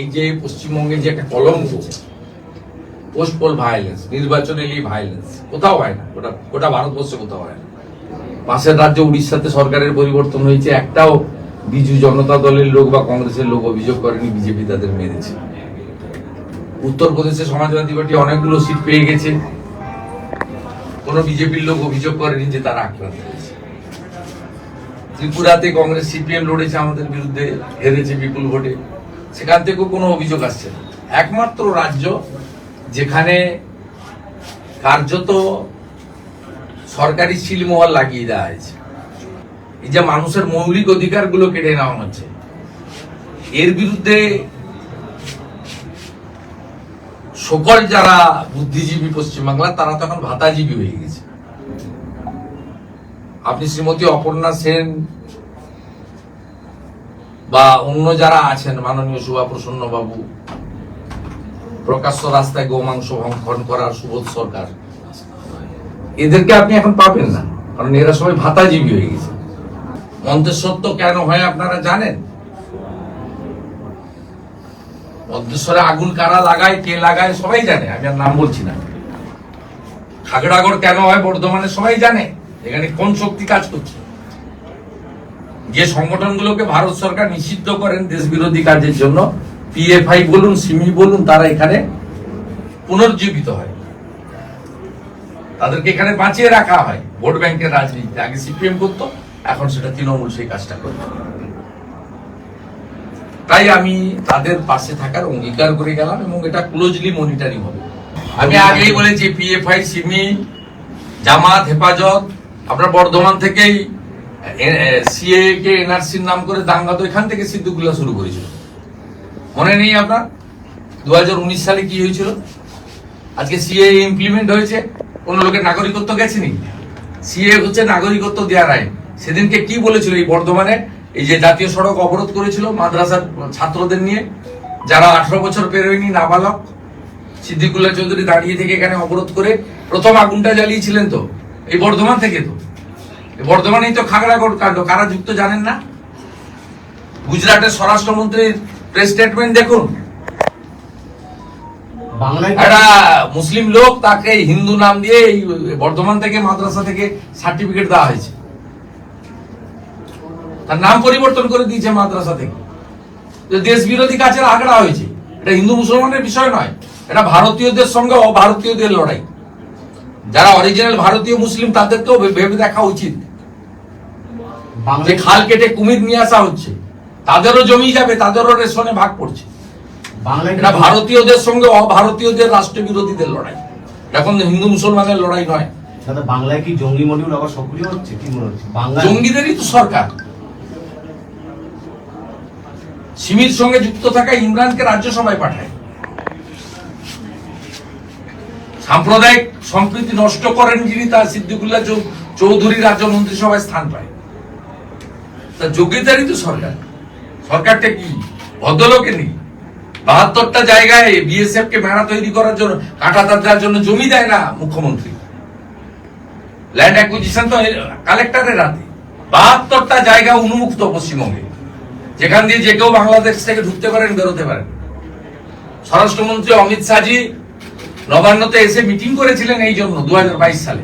এই যে পশ্চিমবঙ্গে যে একটা কলঙ্ক পোস্ট পোল ভায়োলেন্স নির্বাচন এলেই ভায়োলেন্স কোথাও হয় না ওটা গোটা ভারতবর্ষে কোথাও হয় না। পাশের রাজ্য উড়িষ্যাতে সরকারের পরিবর্তন হয়েছে, একটাও বিজু জনতা দলের লোক বা কংগ্রেসের লোক অভিযোগ করেনি, বিজেপি তাদের মেরেছে। উত্তরপ্রদেশে সমাজবাদী পার্টি অনেকগুলো সিট পেয়ে গেছে। কোন বিজেপির লোক অভিযোগ করেনি যে তারা আক্রান্ত হয়েছে। ত্রিপুরাতে কংগ্রেস, সিপিএম লড়েছে আমাদের বিরুদ্ধে, হেরেছে বিপুল ভোটে। সেখান থেকেও কোনো অভিযোগ আসছে না। একমাত্র রাজ্য যেখানে কার্যত সরকারি শিলমোহর লাগিয়ে দেওয়া হয়েছে। এই যে মানুষের মৌলিক অধিকারগুলো কেটে নেওয়া হচ্ছে, এর বিরুদ্ধে সকল যারা বুদ্ধিজীবী পশ্চিমবাংলা, তারা তখন ভাতাজীবী হয়ে গেছে। আপনি শ্রীমতী অপর্ণা সেন বা অন্য যারা আছেন, মাননীয় সুভা প্রসন্ন বাবু, প্রকাশ্য রাস্তায় গোমাংস ভক্ষণ করার সুবোধ সরকার, এদেরকে আপনি এখন পাবেন না, কারণ এরা সবাই ভাতাজীবী হয়ে গেছে। মন্তেশ্বত্ব কেন হয় আপনারা জানেন? মন্তেশ্বরে আগুন কারা লাগায়, কে লাগায় সবাই জানে, আমি আর নাম বলছি না। খাগড়াগড় কেন হয় বর্ধমানে সবাই জানে, এখানে কোন শক্তি কাজ করছে? যে সংগঠনগুলোকে ভারত সরকার নিষিদ্ধ করেন দেশ বিরোধী কাজের জন্য পিএফআই বলুন, সিমি বলুন, তারা এখানে পুনর্জীবিত হয়। তাদেরকে এখানে বাঁচিয়ে রাখা হয়, ভোট ব্যাংকের রাজনীতি আগে সিপিএম করতো, এখন সেটা তৃণমূল সেই কাজটা করবে তাই আমি তাদের পাশে থাকার অঙ্গীকার করে গেলাম এবং এটা ক্লোজলি মনিটরিং হবে। আমি আগেই বলেছি পিএফআই সিমি, জামাত, হেফাজত আপনার বর্ধমান থেকেই সিএ কে এনআরসির নাম করে দাঙ্গা তো এখান থেকে সিদ্ধুগুলা শুরু করেছিল। মনে নেই আপনার? দু হাজার উনিশ সালে কি হয়েছিল? আজকে সিএ ইমপ্লিমেন্ট হয়েছে কোন লোকের নাগরিকত্ব গেছেনি। সিএ হচ্ছে নাগরিকত্ব দেওয়ার আইন। সেদিনকে কি বলেছিল এই বর্ধমানে? এই যে জাতীয় সড়ক অবরোধ করেছিল মাদ্রাসার ছাত্রদের নিয়ে, যারা আঠারো বছর পেরোয়নি নাবালক। সিদ্দিকুল্লাহ চৌধুরী দাঁড়িয়ে থেকে এখানে অবরোধ করে প্রথম আগুনটা জ্বালিয়েছিলেন তো, এই বর্ধমান থেকে তো। বর্ধমানেই তো খাগড়াগড় কাণ্ড। কারা যুক্ত জানেন না? গুজরাটের স্বরাষ্ট্রমন্ত্রীর প্রেস স্টেটমেন্ট দেখুন। একটা মুসলিম লোক তাকে হিন্দু নাম দিয়ে এই বর্ধমান থেকে মাদ্রাসা থেকে সার্টিফিকেট দেওয়া হয়েছে। তার নাম পরিবর্তন করে দিয়েছে মাদ্রাসা থেকে। যে দেশ বিরোধী কাজের আগড়া হয়েছে। এটা হিন্দু মুসলমানের বিষয় নয় এটা ভারতীয়দের সঙ্গে অভারতীয়দের লড়াই। যারা অরিজিনাল ভারতীয় মুসলিম তাদের তো ভেবে দেখা উচিত। যে খাল কেটে কুমির নিয়ে আসা হচ্ছে তাদেরও জমি যাবে তাদেরও রেশনে ভাগ পড়ছে। এটা ভারতীয়দের সঙ্গে অভারতীয়দের রাষ্ট্র বিরোধীদের লড়াই। এখন হিন্দু মুসলমানের লড়াই নয়। বাংলায় কি জঙ্গি মডিউল আবার সক্রিয় হচ্ছে? কি মনে হচ্ছে? বাংলা জঙ্গিদেরই তো সরকার। সিমির সঙ্গে যুক্ত থাকা ইমরানকে রাজ্যসভায় পাঠায়। সাম্প্রদায়িক সম্প্রীতি নষ্ট করেন যিনি তার সিদ্দিকুল্লাহ চৌধুরী রাজ্য মন্ত্রিসভায় স্থান পায়। তা যোগ্যতারই তো সরকার। সরকারটা কি? ভদ্রলোকে নেই। বাহাত্তরটা জায়গায় বিএসএফ কে মেড়া তৈরি করার জন্য, কাঁটা তার জন্য জমি দেয় না মুখ্যমন্ত্রী। ল্যান্ড অ্যাকুইজিশন তো কালেক্টরের হাতে। বাহাত্তরটা জায়গা উন্মুক্ত পশ্চিমবঙ্গে, যেখান দিয়ে যে কেউ বাংলাদেশ থেকে ঢুকতে পারেন, বেরোতে পারেন। স্বরাষ্ট্রমন্ত্রী অমিত শাহজি নবান্নতে এসে মিটিং করেছিলেন এই জন্য, দু হাজার বাইশ সালে।